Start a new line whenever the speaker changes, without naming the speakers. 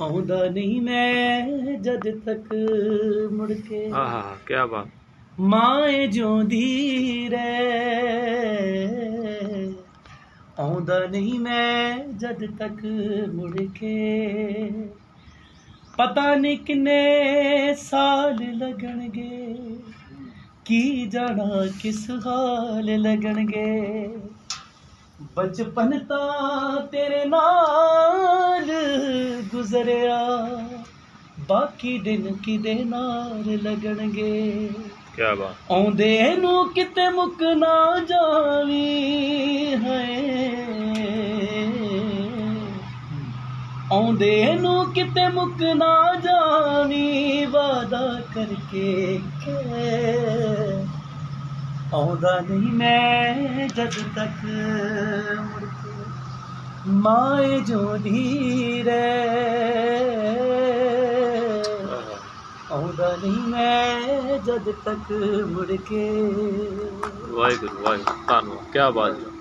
ਆਉਂਦਾ ਨਹੀਂ ਮੈਂ ਜਦ ਤੱਕ ਮੁੜ ਕੇ।
ਆਹਾ ਕੀ ਬਾਤ।
ਮਾਂ ਜਿਉਂਦੀ ਰਹਿ। ਆਉਂਦਾ ਨਹੀਂ ਮੈਂ ਜਦ ਤੱਕ ਮੁੜ ਕੇ। ਪਤਾ ਨਹੀਂ ਕਿੰਨੇ ਸਾਲ ਲੱਗਣਗੇ। ਕੀ ਜਾਣਾ ਕਿਸ ਹਾਲ ਲੱਗਣਗੇ। ਬਚਪਨ ਤਾਂ ਤੇਰੇ ਨਾਲ ਗੁਜ਼ਰਿਆ ਬਾਕੀ ਦਿਨ ਕਿਦੇ ਨਾਲ ਲੱਗਣਗੇ?
ਕੀ ਬਾਤ।
ਆਉਂਦੇ ਨੂੰ ਕਿਤੇ ਮੁੱਕ ਨਾ ਜਾਵੀ ਹੈ ਆਉਂਦੇ ਨੂੰ ਕਿਤੇ ਮੁੱਕ ਨਾ ਜਾਵੀ ਵਾਦਾ ਕਰਕੇ ਕਿ ਆਉਂਦਾ ਨਹੀਂ ਮੈਂ ਜਦ ਤੱਕ ਮੁੜ ਕੇ। ਮਾਏ ਜੋਦੀ ਰਹਿ ਆਉਂਦਾ ਨਹੀਂ ਮੈਂ ਜਦ ਤੱਕ ਮੁੜ ਕੇ।
ਵਾਹਿਗੁਰੂ ਵਾਹਿਗੁਰੂ ਧੰਨਵਾਦ ਕੀ ਬਾਤ